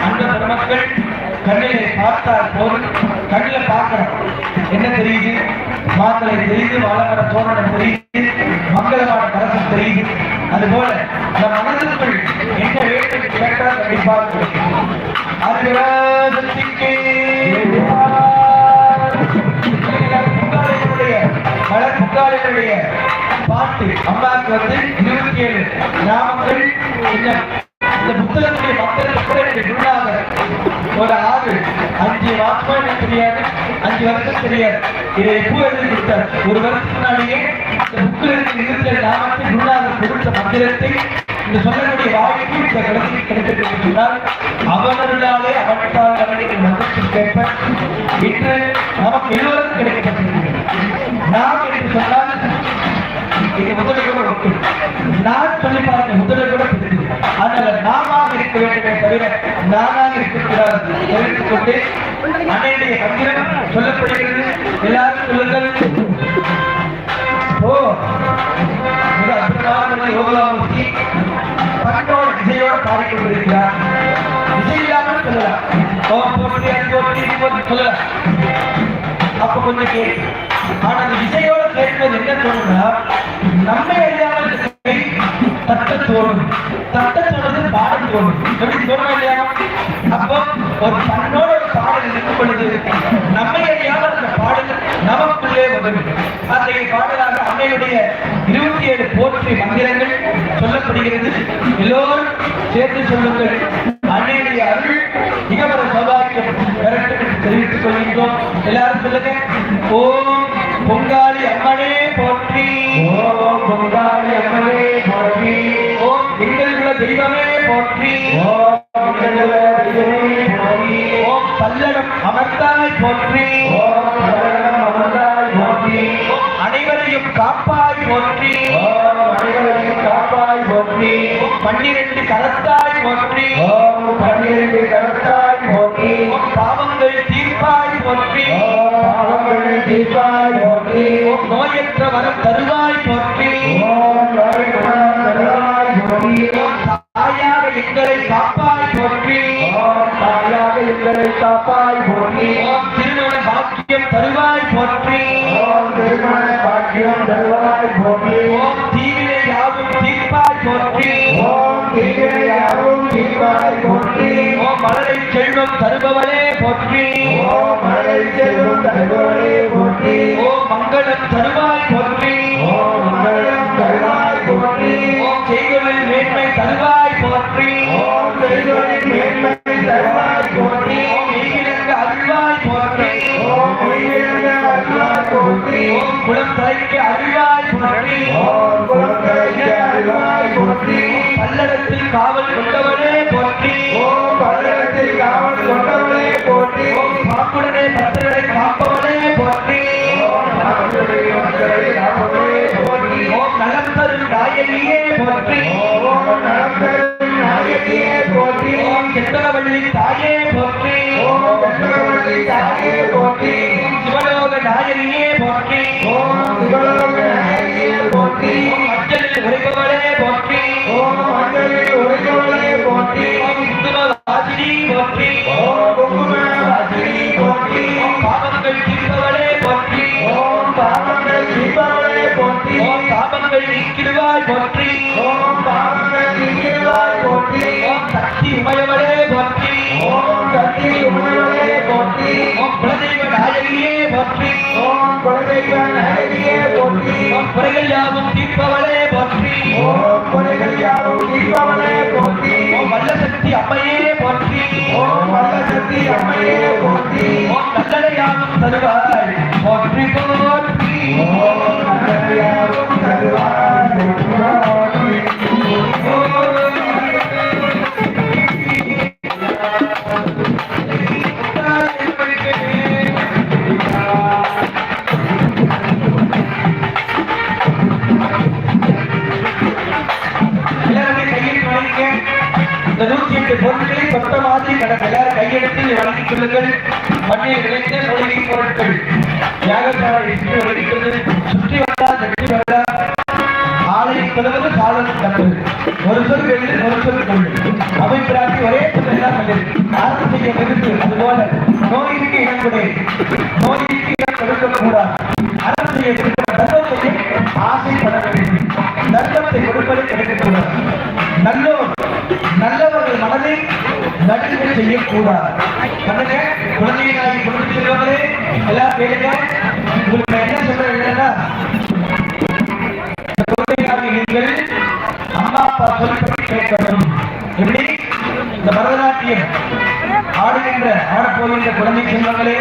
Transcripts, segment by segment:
அந்த பெருமக்கள் கண்ணிலே பார்த்தால் கண்ணில் என்ன தெரியுது? மாத்தலை தெரியுது வாழமர தோரணம் தெரியுது மங்களமான கரசம் தெரியுது. அதுபோல நம் மனதிற்குள் என்ன வேண்டும் கேட்டால் கண்டிப்பாக புகாரினுடைய பாட்டு வந்து இருபத்தி ஏழு நாமங்கள் இந்த இந்த புத்தகத்துடைய மக்களுக்கு குருநாதர் ஒரு ஆறு அஞ்சு வாசம் தெரியாது அஞ்சு வருஷம் தெரியாது. இதை எப்போ எழுதி கொடுத்தார் ஒரு வருஷத்துக்கு முன்னாடியே இந்த புத்தகத்தில் இருக்க இருந்த நாமத்தை குருநாதர் கொடுத்த மந்திரத்தை இந்த சொல்லக்கூடிய வாய்ப்பு இந்த கடைசி கிடைத்திருக்கிறது அவர்களாலே அவற்றால் அவட்டால் அவனுக்கு மந்திரத்தில் கேட்ப இன்று நமக்கு எல்லோருக்கும் கிடைக்கப்பட்டிருக்கிறது. நாம் என்று சொன்னால் இது கூட நான் சொல்லி பார்த்த முதலில் கூட அதனால நாமாக இருக்க வேண்டுமே தவிர நானாக இருக்கக்கூடாது தெரிவித்துக் கொண்டு அன்னையுடைய மந்திரம் சொல்லப்படுகிறது. எல்லாரும் சொல்லுங்கள். ஓ மிக அற்புதமான யோகாமூர்த்தி பட்டோட இசையோட பாடிக்கொண்டிருக்கிறார். இசை இல்லாமல் சொல்லலாம். ஓ போட்டி போட்டி போட்டி சொல்லலாம். அப்ப கொஞ்சம் கேட்டு ஆனா அந்த விஜயோட கேட்பது என்ன தோணும்னா நம்ம அறியாமல் தட்ட தோணும். தட்ட தோணுது பாடம் தோணும். எப்படி தோணும் இல்லையா? அப்போ ஒரு தன்னோட ஒரு பாடல் இருக்கும் பொழுது நம்மை அறியாமல் அந்த பாடல் நமக்குள்ளே வரும். அத்தகைய பாடலாக அன்னையுடைய இருபத்தி ஏழு போற்றி மந்திரங்கள் சொல்லப்படுகிறது. எல்லோரும் சேர்த்து சொல்லுங்கள் அன்னையுடைய அருள் கொள்கின்றோம் எல்லாரும் சொல்லுங்க ஓம் பொங்காளி அம்மனே போற்றி ஓம் பொங்காளி அம்மனே போற்றி ஓம் எங்கள் குல தெய்வமே போற்றி ஓம் மங்கள தெய்வமே போற்றி ஓம் பல்லடம் அமர்த்தாய் போற்றி ஓம் சரணம் அமர்ந்தாய் போற்றி அனைவரையும் காப்பாய் போற்றி அனைவரையும் காப்பாய் போற்றி பன்னிரண்டு கரத்தாய் போற்றி. பன்னிரண்டு கருத்தாய் போற்றி. பாவங்கள் போற்றி. நோயற்ற வரம் தருவாய் போற்றி. தாயாக எங்களை காப்பாய் போற்றி. தாயாக எங்களை காப்பாய் போற்றி. திருமண பாக்கியம் தருவாய் போற்றி. திருமண மலரை செல்வம் தருபவளே போற்றி. ஓம் மழை செல்வம் தருவாயே போற்றி. ஓம் மங்களம் தருவாய் போற்றி. ஓம் மங்களம் தருவாய் போற்றி. ஓம் செய்வதில் மேன்மை தருவாய் போற்றி. ஓம் செய்வனின் மேன்மை தருவாய் போற்றி. ஓம் மெய்விளங்க அருள்வாய் போற்றி. ஓம் உயிரிழந்த அருளாய் போற்றி. ஓம் குலம் தலைக்கு அருள்வாய் போற்றி. ஓம் குலக்கரைக்கு அருளாய் போற்றி. பல்லடத்தில் காவல் கொண்டவனே போற்றி. பாப்புடனே பத்திரனை காப்பவனே போற்றி. போற்றி. ஓம் நலம் தரும் நாயகியே போற்றி. ஓம் நலத்தரும் ஓம் சக்தி உமையவளே போற்றி ஓம் சக்தி உமையவளே போற்றி ஓம் குலதெய்வ நாயகியே போற்றி ஓம் குலதெய்வ நாயகியே போற்றி ஓம் குறைகள் யாவும் தீர்ப்பவளே போற்றி ஓம் குறைகள் யாவும் தீபவளே போற்றி ஓம் வல்ல சக்தி அம்மையே போற்றி ஓம் வல்ல சக்தி அம்மையே போற்றி ஓம் நல்லதை யாவும் தருவாய் போற்றி போற்றி அவை ஒரே சொல்லைதான் செய்ய அதுபோல இடம் கொடு. இடம் கூடாது செய்ய இருக்கிற தர்மத்தை ஆசைப்பட வேண்டும். தர்மத்தை கொடுப்பது கிடைக்கக்கூடாது. நல்லோர் நல்லவர்கள் மனதை நடுங்க செய்யக்கூடாது. குழந்தைகளாகி குடும்ப செல்வங்களே கேளுங்க பரதநாட்டியம் ஆடுகின்ற ஆடப்போகின்ற குழந்தை செல்வங்களே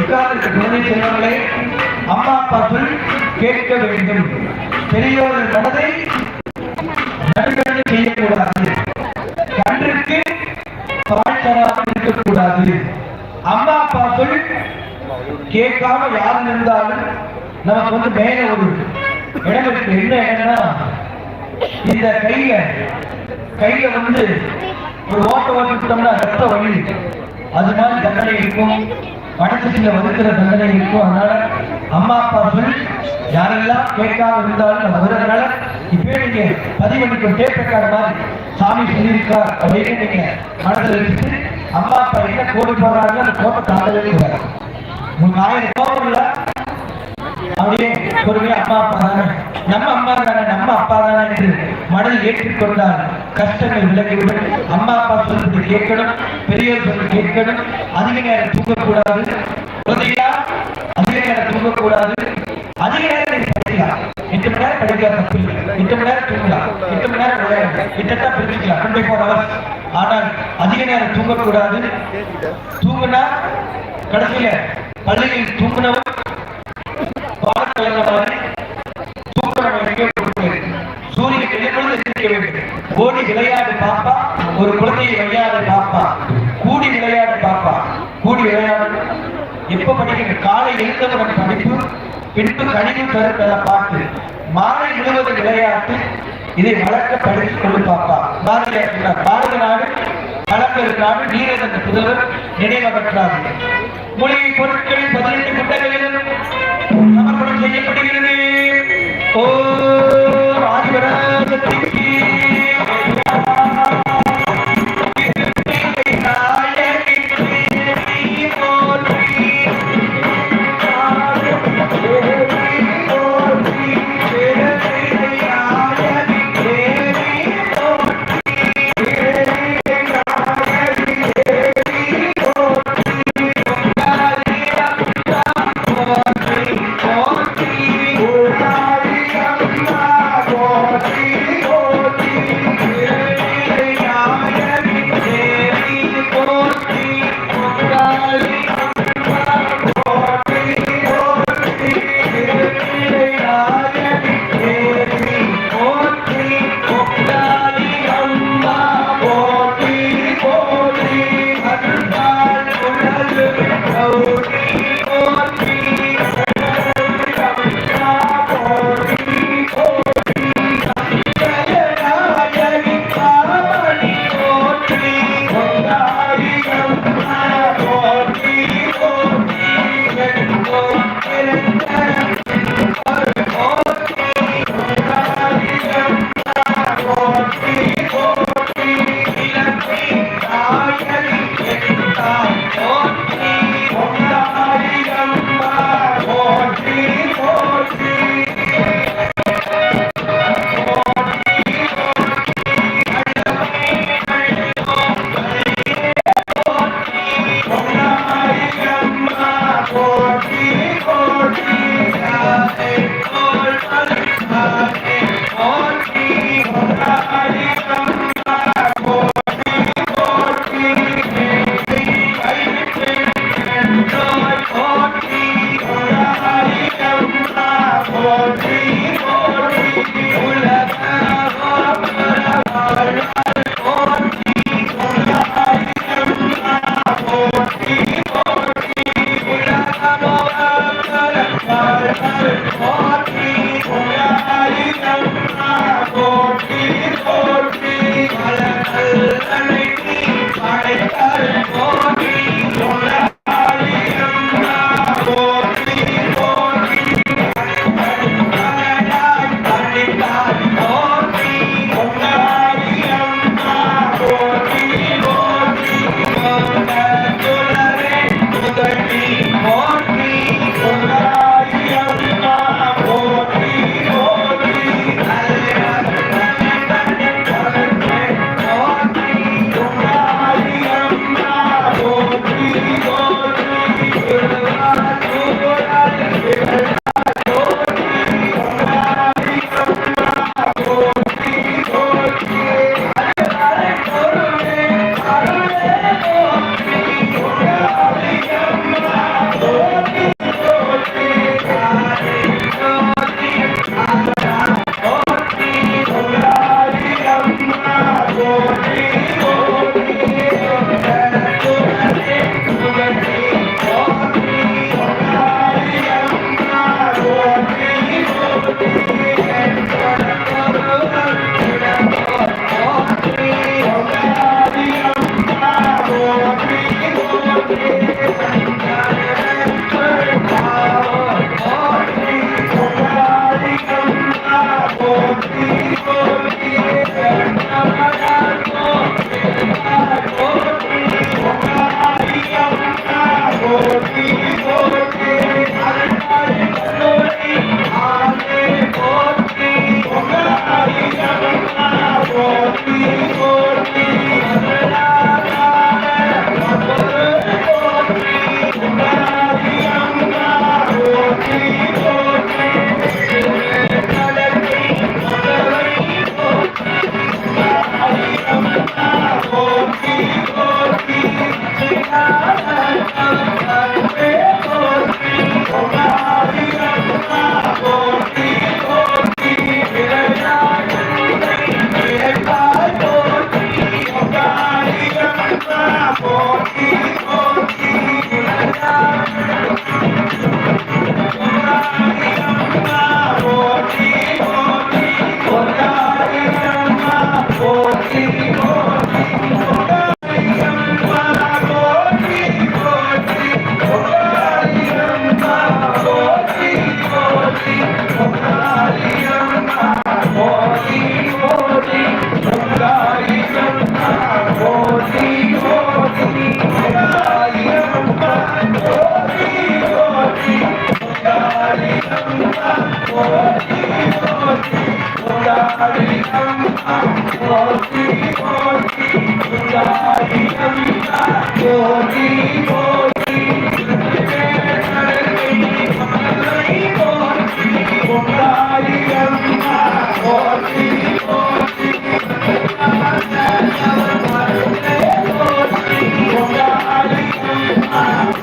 உட்கார்ந்த குழந்தை செல்வங்களே அம்மா அப்பா சொல் கேட்க வேண்டும். பெரியோர் மனதை நடுங்கடை செய்யக்கூடாது. கன்றுக்கு பால் தராமல் இருக்கக்கூடாது. அம்மா அப்பா சொல் கேட்காம யார் இருந்தாலும் நமக்கு வந்து மேல ஒரு இடம் இருக்கு என்ன இடம்னா இந்த கையில கையில வந்து ஒரு ஓட்ட ஓட்டிட்டோம்னா ரத்த வழி அது மாதிரி தண்டனை இருக்கும். மனசுல வகுக்கிற தண்டனை இருக்கும். அதனால அம்மா அப்பா சொல் யாரெல்லாம் கேட்காம இருந்தாலும் நம்ம வருகிறதுனால இப்பே நீங்க பதிவெடுக்கும் பண்ணிக்கும் டேப் ரெக்கார்டு மாதிரி சாமி சொல்லியிருக்கார் அப்படின்னு நீங்க மனதில் வச்சுட்டு அம்மா அப்பா என்ன கோடி போடுறாங்க அந்த கோட்டை தாண்டவே கூடாது உங்களுக்கு ஆயிரம் கோபம் இல்லை. அப்படியே பொறுமையா அப்பா அப்பா தானே. நம்ம அம்மா தானே நம்ம அப்பா தானே என்று மனதில் ஏற்றுக்கொண்டால் கஷ்டங்கள் விலகிவிடும். அம்மா அப்பா சொல்றது கேட்கணும் பெரியவர் சொல்றது கேட்கணும். அதிக நேரம் தூங்கக்கூடாது. குழந்தைகளா அதிக நேரம் தூங்கக்கூடாது. அதிக நேரம் படிக்கலாம். எட்டு மணி நேரம் படிக்கலாம் தப்பு இல்லை. எட்டு மணி நேரம் தூங்கலாம். எட்டு மணி நேரம் விளையாடலாம். எட்டா பிரிச்சுக்கலாம் டுவெண்ட்டி ஃபோர் ஹவர்ஸ் ஆனால் அதிக நேரம் தூங்கக்கூடாது. தூங்குனா கடைசியில பள்ளியில் தூங்குனவன் பாடக்கலைஞ மாதிரி தூக்கம் எங்கேயோ கொடுத்து சூரியன் எழுப்பொழுது எந்திரிக்க வேண்டும் ஓடி விளையாடு பாப்பா ஒரு குழந்தையை விளையாட பாப்பா. கூடி விளையாடு பாப்பா. கூடி விளையாடு. எப்ப படிக்கிற காலை எழுந்தவுடன் படிப்பு பின்பு கணிவு கருத்தல பார்த்து. மாலை முழுவது விளையாட்டு இதை வளர்க்க படித்துக் கொண்டு பாப்பா. பாரதியார் பாரத நாடு கலப்பெரு நாடு நீரதன் புதல்வர் நினைவகற்றார் மொழியை பொருட்களில் பதினெட்டு குண்டங்களிலும் சமர்ப்பணம் செய்யப்படுகிறது. ஓ ஆதிவராசக்திக்கு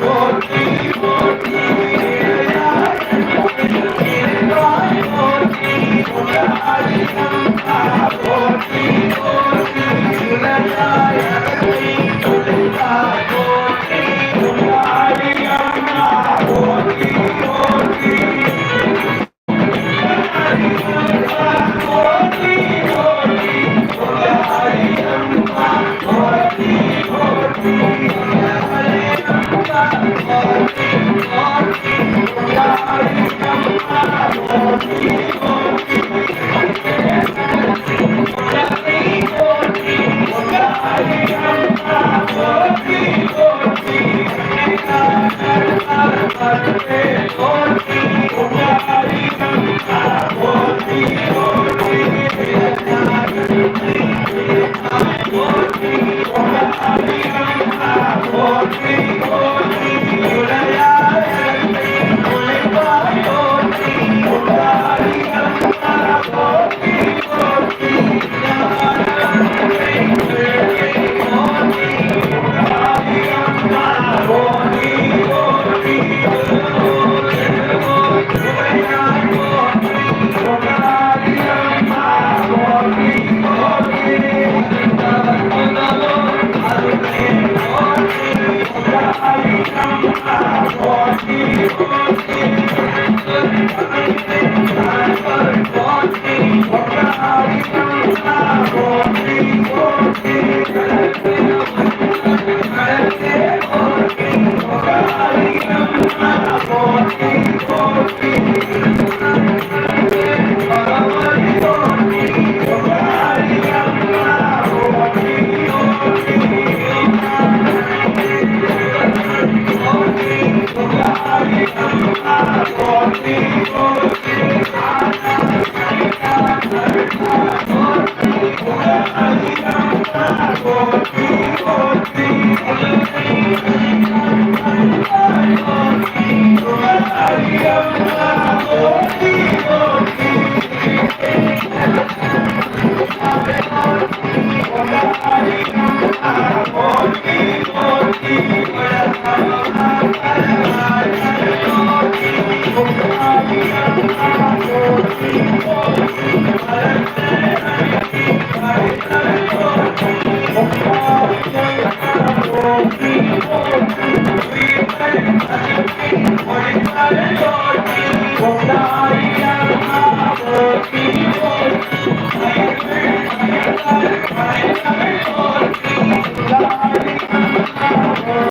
போற்றி போற்றி